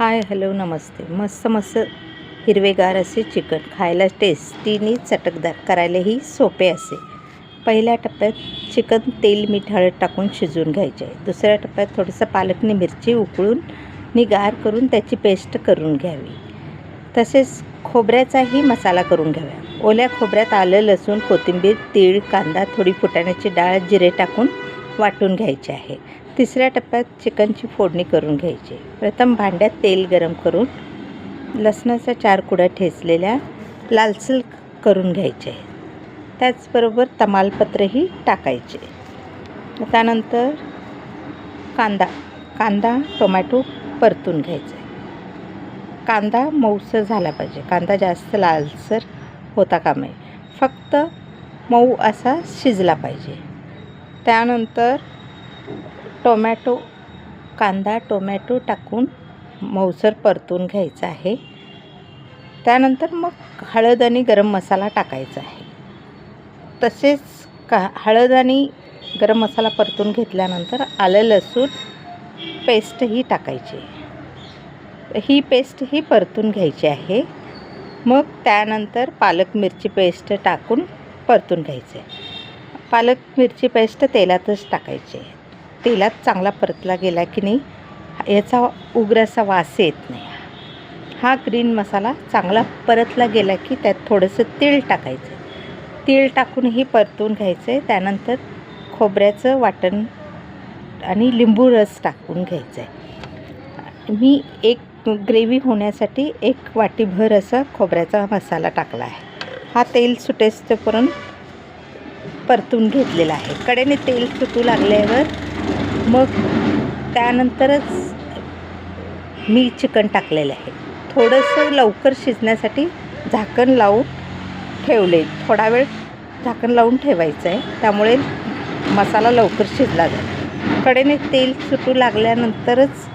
Hi hello नमस्ते. मस्त मस्त हिरवेगार असे चिकन खायला टेस्टीनी चटकदार करायलाही सोपे असे. पहिल्या टप्प्यात चिकन तेल मीठ हळद टाकून शिजवून घ्यायचे. दुसऱ्या टप्प्यात थोडंसं पालकनी मिरची उकळून नि गार करून त्याची पेस्ट करून घ्यावी. तसेच खोबऱ्याचाही मसाला करून घ्यावा. ओल्या खोबऱ्यात आलं लसूण कोथिंबीर तीळ कांदा थोडी फुटाण्याची डाळ जिरे टाकून वाटून घ्यायचे आहे. तिसऱ्या टप्प्यात चिकनची फोडणी करून घ्यायची. प्रथम भांड्यात तेल गरम करून लसणाच्या चार कुड्या ठेचलेल्या लालसल करून घ्यायचे. त्याचबरोबर तमालपत्रही टाकायचे. त्यानंतर कांदा कांदा टोमॅटो परतून घ्यायचा. कांदा मऊसर झाला पाहिजे. कांदा जास्त लालसर होता का नये फक्त मऊ असा शिजला पाहिजे. त्यानंतर टोमॅटो कांदा टोमॅटो टाकून मऊसर परतून घ्यायचा आहे. त्यानंतर मग हळद आणि गरम मसाला टाकायचा आहे. तसेच का हळद आणि गरम मसाला परतून घेतल्यानंतर आलं लसूण पेस्टही टाकायची. ही पेस्ट ही परतून घ्यायची आहे. मग त्यानंतर पालक मिरची पेस्ट टाकून परतून घ्यायचे. पालक मिरची पेस्ट तेलातच टाकायची. तेलात चांगला परतला गेला की नाही याचा उग्र असा वास येत नाही. हा ग्रीन मसाला चांगला परतला गेला की त्यात थोडंसं तेल टाकायचं. तेल टाकूनही परतून घ्यायचं आहे त्यानंतर खोबऱ्याचं वाटण आणि लिंबू रस टाकून घ्यायचं आहे मी एक ग्रेव्ही होण्यासाठी एक वाटीभर असा खोबऱ्याचा मसाला टाकला आहे. हा तेल सुटेस्तपर्यंत परतून घेतलेला आहे. कडेने तेल सुटू लागल्यावर मग त्यानंतरच मी चिकन टाकलेलं आहे. थोडंसं लवकर शिजण्यासाठी झाकण लावून ठेवले. थोडा वेळ झाकण लावून ठेवायचं आहे. त्यामुळे मसाला लवकर शिजला जातो कडेने तेल सुटू लागल्यानंतरच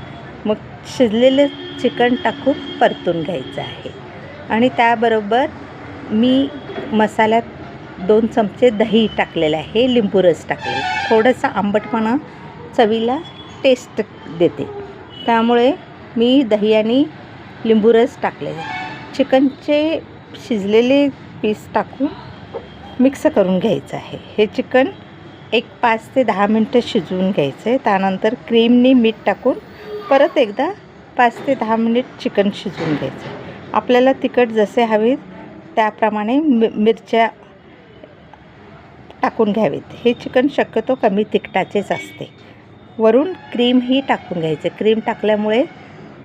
मग शिजलेलं चिकन टाकून परतून घ्यायचं आहे. आणि त्याबरोबर मी मसाल्यात दोन चमचे दही टाकलेले आहे. लिंबू रस टाकलेला थोडंसं आंबटपणा चवीला टेस्ट देते. त्यामुळे मी दही आणि लिंबू रस चिकनचे शिजलेले पीस टाकून मिक्स करून घ्यायचं आहे. हे चिकन एक पाच ते दहा मिनटं शिजवून घ्यायचं आहे त्यानंतर क्रीमनी मीठ टाकून परत एकदा पाच ते दहा मिनिट चिकन शिजवून घ्यायचं आपल्याला तिखट जसे हवे त्याप्रमाणे मि मिरच्या टाकून घ्यावेत. हे चिकन शक्यतो कमी तिखटाचेच असते. वरून क्रीमही टाकून घ्यायचं. क्रीम टाकल्यामुळे